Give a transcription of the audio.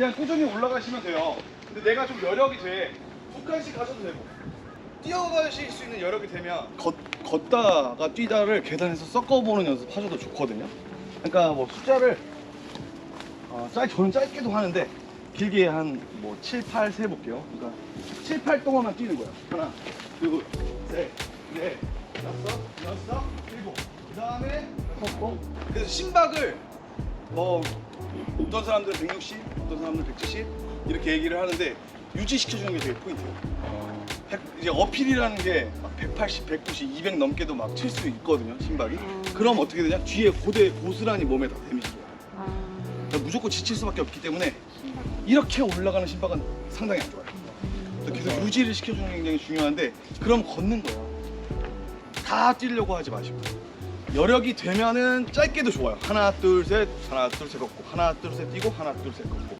그냥 꾸준히 올라가시면 돼요. 근데 내가 좀 여력이 돼. 두 칸씩 가셔도 되고. 뛰어가실 수 있는 여력이 되면 걷, 걷다가 뛰다를 계단에서 섞어보는 연습 하셔도 좋거든요. 그러니까 뭐 숫자를 어, 짧, 저는 짧게도 하는데 길게 한 뭐 7, 8 세볼게요. 그러니까 7, 8 동안만 뛰는 거예요. 하나, 그리고 셋, 넷, 다섯, 여섯, 일곱. 그 다음에 걷고. 그래서 심박을 뭐 어떤 사람들은 160, 어떤 사람들은 170 이렇게 얘기를 하는데 유지시켜주는 게 되게 포인트예요. 백- 이제 어필이라는 게 막 180, 190, 200 넘게도 막 칠 수 있거든요, 심박이. 그럼 어떻게 되냐? 뒤에 고대 고스란히 몸에 다 데미지가 와요. 그러니까 무조건 지칠 수밖에 없기 때문에 이렇게 올라가는 심박은 상당히 안 좋아요. 그래서 계속 유지를 시켜주는 게 굉장히 중요한데 그럼 걷는 거예요. 다 뛰려고 하지 마시고 여력이 되면은 짧게도 좋아요. 하나 둘 셋, 하나 둘 셋 걷고. 하나 둘 셋 뛰고 하나 둘 셋 걷고